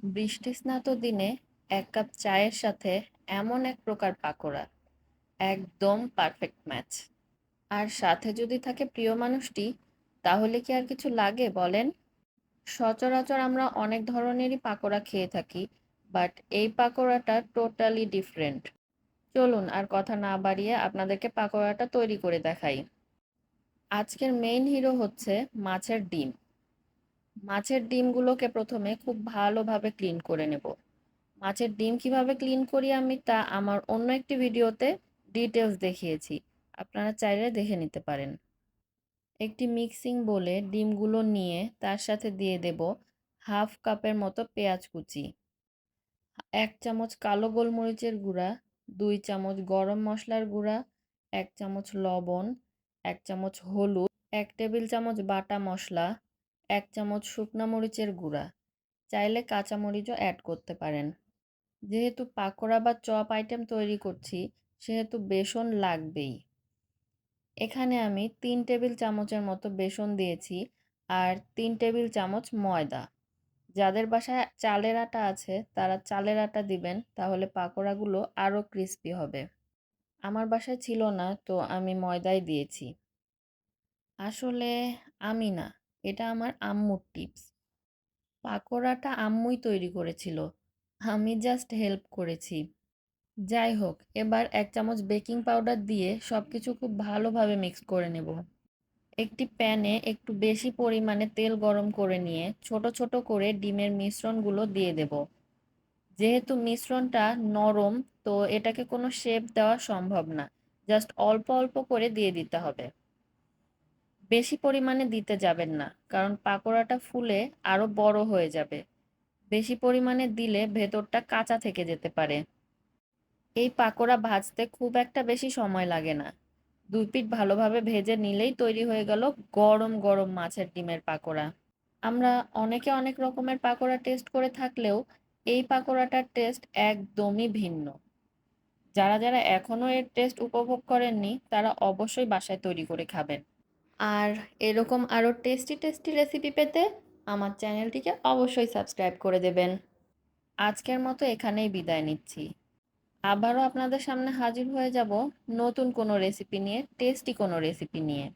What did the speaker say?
বৃষ্টিস্নাত দিনে এক কাপ চায়ের সাথে এমন এক প্রকার পাকোড়া। একদম পারফেক্ট ম্যাচ আর সাথে যদি থাকে প্রিয় মানুষটি, তাহলে কি আর কিছু লাগে বলেন? সচরাচর আমরা অনেক ধরনেরই পাকোড়া খেয়ে থাকি বাট এই পাকোড়াটা টোটালি ডিফারেন্ট চলুন আর কথা না বাড়িয়ে আপনাদেরকে পাকোড়াটা তৈরি করে দেখাই। আজকের মেইন হিরো হচ্ছে মাছের ডিম। মাছের ডিমগুলোকে প্রথমে খুব ভালোভাবে ক্লিন করে নেব। মাছের ডিম কীভাবে ক্লিন করি আমি তা আমার অন্য একটি ভিডিওতে ডিটেলস দেখিয়েছি। আপনারা চাইলে দেখে নিতে পারেন। একটি মিক্সিং বলে ডিমগুলো নিয়ে তার সাথে দিয়ে দেব হাফ কাপের মতো পেঁয়াজ কুচি, এক চামচ কালো গোলমরিচের গুঁড়া, দুই চামচ গরম মশলার গুঁড়া, এক চামচ লবণ, এক চামচ হলুদ, এক টেবিল চামচ বাটা মশলা এক চামচ শুকনো মরিচের গুঁড়া। চাইলে কাঁচা মরিচও অ্যাড করতে পারেন। যেহেতু পাকোড়া বা চপ আইটেম তৈরি করছি, সেহেতু বেসন লাগবেই। এখানে আমি তিন টেবিল চামচের মতো বেসন দিয়েছি আর তিন টেবিল চামচ ময়দা। যাদের বাসায় চালের আটা আছে, তারা চালের আটা দিবেন, তাহলে পাকোড়াগুলো আরও ক্রিস্পি হবে। আমার বাসায় ছিল না, তো আমি ময়দাই দিয়েছি। আসলে আমি না। এটা আমার আম্মুর টিপস। পাকোড়াটা আম্মুই তৈরি করেছিল। আমি জাস্ট হেল্প করেছি। যাই হোক, এবার এক চামচ বেকিং পাউডার দিয়ে সব কিছু খুব ভালোভাবে মিক্স করে নেব। একটি প্যানে একটু বেশি পরিমাণে তেল গরম করে নিয়ে ছোট ছোট করে ডিমের মিশ্রণগুলো দিয়ে দেব। যেহেতু মিশ্রণটা নরম, তো এটাকে কোনো শেপ দেওয়া সম্ভব না। জাস্ট অল্প অল্প করে দিয়ে দিতে হবে। বেশি পরিমাণে দিতে যাবেন না, কারণ পাকোড়াটা ফুলে আরও বড় হয়ে যাবে। বেশি পরিমাণে দিলে ভেতরটা কাঁচা থেকে যেতে পারে। এই পাকোড়া ভাজতে খুব একটা বেশি সময় লাগে না। দুই পিঠ ভালোভাবে ভেজে নিলেই তৈরি হয়ে গেল গরম গরম মাছের ডিমের পাকোড়া। আমরা অনেকে অনেক রকমের পাকোড়া টেস্ট করে থাকলেও এই পাকোড়াটার টেস্ট একদমই ভিন্ন। যারা যারা এখনও এর টেস্ট উপভোগ করেননি, তারা অবশ্যই বাসায় তৈরি করে খাবেন। আর এরকম আরও টেস্টি টেস্টি রেসিপি পেতে আমার চ্যানেলটিকে অবশ্যই সাবস্ক্রাইব করে দেবেন। আজকের মতো এখানেই বিদায় নিচ্ছি। আবারও আপনাদের সামনে হাজির হয়ে যাব নতুন কোনো রেসিপি নিয়ে টেস্টি কোনো রেসিপি নিয়ে।